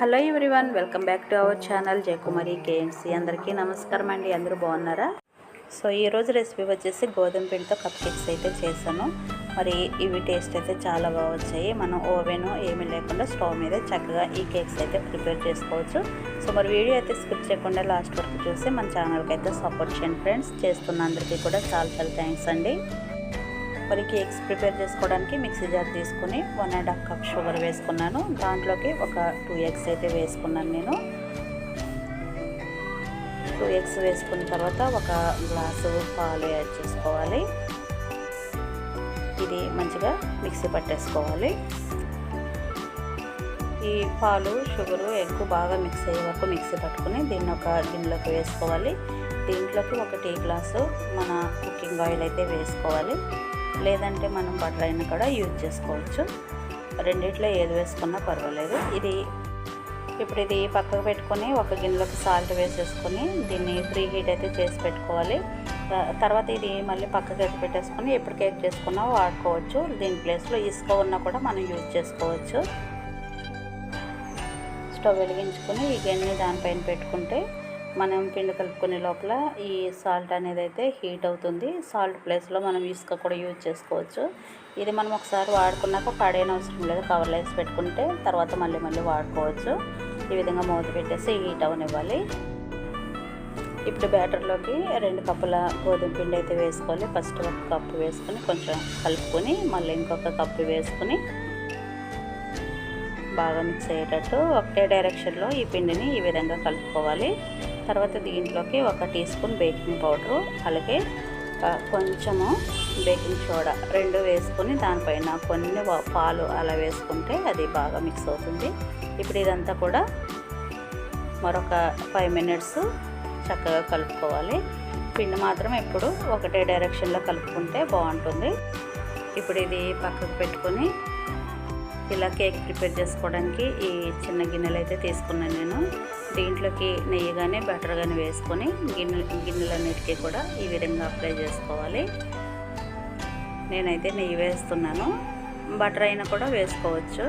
Hello everyone welcome back to our channel Jayakumari KMC. అందరికీ నమస్కారం అండి. అందరూ బాగున్నారా? సో ఈరోజు రెసిపీ వచ్చేసి గోధుమ పిండితో కప్ కేక్స్ అయితే చేశాను. మరి ఇవి టేస్ట్ అయితే చాలా బాగా వచ్చాయి. మనం ఓవెన్ ఏమీ లేకుండా స్టవ్ మీద చక్కగా ఈ కేక్స్ అయితే ప్రిపేర్ చేసుకోవచ్చు. సో మరి వీడియో అయితే స్కిప్ చేయకుండా లాస్ట్ వరకు చూసి మన ఛానల్కి అయితే సపోర్ట్ చేయండి ఫ్రెండ్స్. చేస్తున్న అందరికీ కూడా చాలా చాలా థ్యాంక్స్ అండి. మరి కేక్స్ ప్రిపేర్ చేసుకోవడానికి మిక్సీ జార్ తీసుకుని one and half cup sugar వేసుకున్నాను. దాంట్లోకి ఒక టూ ఎగ్స్ అయితే వేసుకున్నాను నేను. టూ ఎగ్స్ వేసుకున్న తర్వాత ఒక గ్లాసు పాలు యాడ్ చేసుకోవాలి. ఇది మంచిగా మిక్సీ పట్టేసుకోవాలి. ఈ పాలు షుగరు ఎగ్ బాగా మిక్స్ అయ్యే వరకు మిక్సీ పట్టుకుని దీన్ని ఒక గిన్నెలోకి వేసుకోవాలి. దీంట్లోకి ఒక టీ గ్లాసు మన కుకింగ్ ఆయిల్ అయితే వేసుకోవాలి. లేదంటే మనం బటర్ అయినా కూడా యూజ్ చేసుకోవచ్చు. రెండిట్లో ఏది వేసుకున్నా పర్వాలేదు. ఇది ఇప్పుడు ఇది పక్కకు పెట్టుకొని ఒక గిన్నెలోకి సాల్ట్ వేసేసుకొని దీన్ని ప్రీ హీట్ అయితే చేసి పెట్టుకోవాలి. తర్వాత ఇది మళ్ళీ పక్కకి ఎత్తి పెట్టేసుకొని ఎప్పుడు కేక్ చేసుకున్నా వాడుకోవచ్చు. దీని ప్లేస్లో ఇసుక ఉన్నా కూడా మనం యూజ్ చేసుకోవచ్చు. స్టవ్ వెలిగించుకొని ఈ గిన్నె దానిపైన పెట్టుకుంటే మనం పిండి కలుపుకునే లోపల ఈ సాల్ట్ అనేది అయితే హీట్ అవుతుంది. సాల్ట్ ప్లేస్లో మనం ఇసుక కూడా యూజ్ చేసుకోవచ్చు. ఇది మనం ఒకసారి వాడుకున్నాక పడేన అవసరం లేదు. కవర్లో వేసి పెట్టుకుంటే తర్వాత మళ్ళీ మళ్ళీ వాడుకోవచ్చు. ఈ విధంగా మూత పెట్టేసి హీట్ అవనివ్వాలి. ఇప్పుడు బ్యాటర్లోకి రెండు కప్పుల గోధుమ పిండి అయితే వేసుకోవాలి ఫస్ట్ ఒక కప్పు వేసుకొని కొంచెం కలుపుకొని మళ్ళీ ఇంకొక కప్పు వేసుకొని బాగా మిక్స్ అయ్యేటట్టు ఒకటే డైరెక్షన్లో ఈ పిండిని ఈ విధంగా కలుపుకోవాలి. తర్వాత దీంట్లోకి ఒక టీ స్పూన్ బేకింగ్ పౌడరు అలాగే కొంచెము బేకింగ్ సోడా రెండు వేసుకొని దానిపైన కొన్ని పాలు అలా వేసుకుంటే అది బాగా మిక్స్ అవుతుంది. ఇప్పుడు ఇదంతా కూడా మరొక ఫైవ్ మినిట్స్ చక్కగా కలుపుకోవాలి. పిండి మాత్రం ఎప్పుడు ఒకటే డైరెక్షన్లో కలుపుకుంటే బాగుంటుంది. ఇప్పుడు ఇది పక్కకు పెట్టుకొని ఇలా కేక్ ప్రిపేర్ చేసుకోవడానికి ఈ చిన్న గిన్నెలు అయితే తీసుకున్నాను నేను. దీంట్లోకి నెయ్యి కానీ బటర్ కానీ వేసుకొని గిన్నె గిన్నెలన్నిటికీ కూడా ఈ విధంగా అప్లై చేసుకోవాలి. నేనైతే నెయ్యి వేస్తున్నాను. బటర్ అయినా కూడా వేసుకోవచ్చు.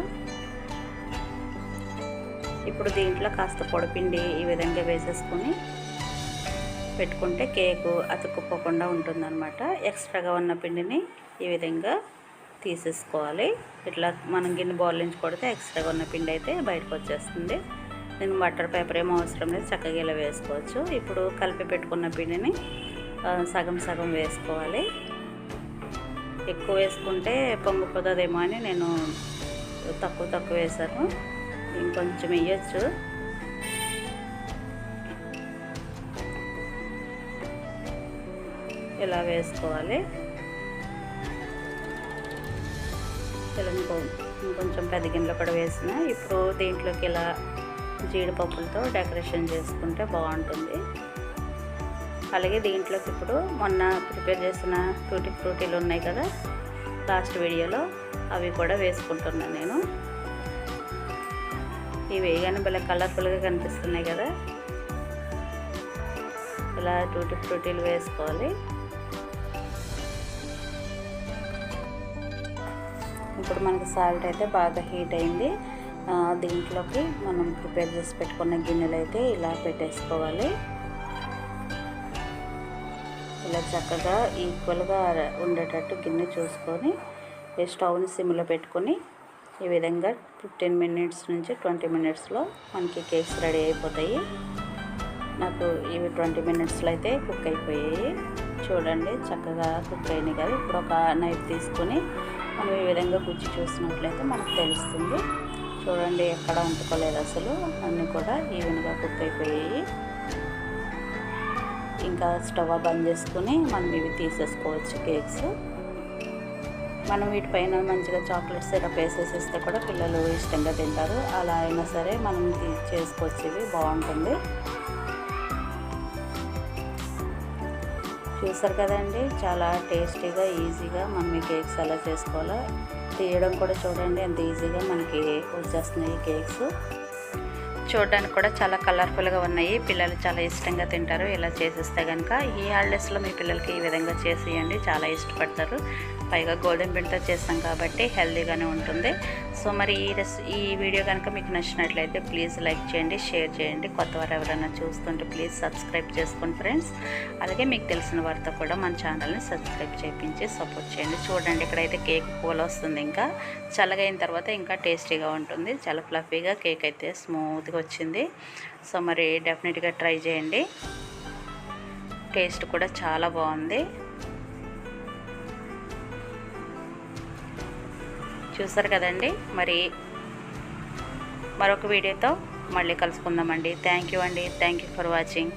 ఇప్పుడు దీంట్లో కాస్త పొడిపిండి ఈ విధంగా వేసేసుకొని పెట్టుకుంటే కేకు అతుక్కుపోకుండా ఉంటుందన్నమాట. ఎక్స్ట్రాగా ఉన్న పిండిని ఈ విధంగా తీసేసుకోవాలి. ఇట్లా మనం గిన్నె బౌల్ నుంచి కొడితే ఎక్స్ట్రాగా ఉన్న పిండి అయితే బయటకు వచ్చేస్తుంది. నేను బటర్ పేపర్ ఏమో అవసరం లేదు చక్కగా ఇలా వేసుకోవచ్చు. ఇప్పుడు కలిపి పెట్టుకున్న పిండిని సగం సగం వేసుకోవాలి. ఎక్కువ వేసుకుంటే పొంగిపోతుందేమో అని నేను తక్కువ తక్కువ వేసాను ఇంకొంచెం వేయచ్చు. ఇలా వేసుకోవాలి. ఇలా ఇంకో ఇంకొంచెం పెద్ద గిన్నెలో కూడా వేసిన. ఇప్పుడు దీంట్లోకి ఇలా జీడిపప్పులతో డెకరేషన్ చేసుకుంటే బాగుంటుంది. అలాగే దీంట్లోకి ఇప్పుడు మొన్న ప్రిపేర్ చేసిన టూటీ ఫ్రూటీలు ఉన్నాయి కదా లాస్ట్ వీడియోలో అవి కూడా వేసుకుంటున్నాను నేను. ఇవి వేయగానే భలే కలర్ఫుల్గా కనిపిస్తున్నాయి కదా. ఇలా టూటీ ఫ్రూటీలు వేసుకోవాలి. ఇప్పుడు మనకి సాల్ట్ అయితే బాగా హీట్ అయింది. దీంట్లోకి మనం ప్రిపేర్ చేసి పెట్టుకున్న గిన్నెలు అయితే ఇలా పెట్టేసుకోవాలి. ఇలా చక్కగా ఈక్వల్గా ఉండేటట్టు గిన్నె చూసుకొని స్టవ్ని సిమ్లో పెట్టుకొని ఈ విధంగా ఫిఫ్టీన్ మినిట్స్ నుంచి ట్వంటీ మినిట్స్లో మనకి కేక్స్ రెడీ అయిపోతాయి. నాకు ఇవి ట్వంటీ మినిట్స్లో అయితే కుక్ అయిపోయాయి. చూడండి చక్కగా కుక్ అయినాయి కదా. ఇప్పుడు ఒక నైఫ్ తీసుకొని మనం ఈ విధంగా గుచ్చి చూసినట్లయితే మనకు తెలుస్తుంది. చూడండి ఎక్కడ ఉంటుకోలేదు అసలు. అన్నీ కూడా ఈవెన్గా కుక్ అయిపోయాయి. ఇంకా స్టవ్ బంద్ చేసుకుని మనం ఇవి తీసేసుకోవచ్చు కేక్స్. మనం వీటిపైన మంచిగా చాక్లెట్ సిరప్ వేసేసిస్తే కూడా పిల్లలు ఇష్టంగా తింటారు. అలా అయినా సరే మనం చేసుకోవచ్చు ఇవి. బాగుంటుంది. చూసారు కదండి? చాలా టేస్టీగా ఈజీగా మనం ఈ కేక్స్ ఎలా చేసుకోవాలో. తీయడం కూడా చూడండి ఎంత ఈజీగా మనకి వచ్చేస్తున్నాయి కేక్స్. చూడడానికి కూడా చాలా కలర్ఫుల్గా ఉన్నాయి. పిల్లలు చాలా ఇష్టంగా తింటారు. ఇలా చేసిస్తే కనుక ఈ హాలిడేస్లో మీ పిల్లలకి ఈ విధంగా చేసేయండి. చాలా ఇష్టపడతారు. పైగా గోధుమ పిండితో చేస్తాం కాబట్టి హెల్తీగానే ఉంటుంది. సో మరి ఈ రెస్ ఈ వీడియో కనుక మీకు నచ్చినట్లయితే ప్లీజ్ లైక్ చేయండి షేర్ చేయండి. కొత్త వారు ఎవరైనా చూస్తుంటే ప్లీజ్ సబ్స్క్రైబ్ చేసుకోండి ఫ్రెండ్స్. అలాగే మీకు తెలిసిన వారితో కూడా మన ఛానల్ని సబ్స్క్రైబ్ చేయించి సపోర్ట్ చేయండి. చూడండి ఇక్కడైతే కేక్ పూల వస్తుంది ఇంకా. చల్లగా అయిన తర్వాత ఇంకా టేస్టీగా ఉంటుంది. చాలా ఫ్లఫీగా కేక్ అయితే స్మూత్గా వచ్చింది. సో మరి డెఫినెట్గా ట్రై చేయండి. టేస్ట్ కూడా చాలా బాగుంది. చూసారు కదండి? మరి మరొక వీడియోతో మళ్ళీ కలుసుకుందామండి. థ్యాంక్ యూ అండి. Thank you for watching.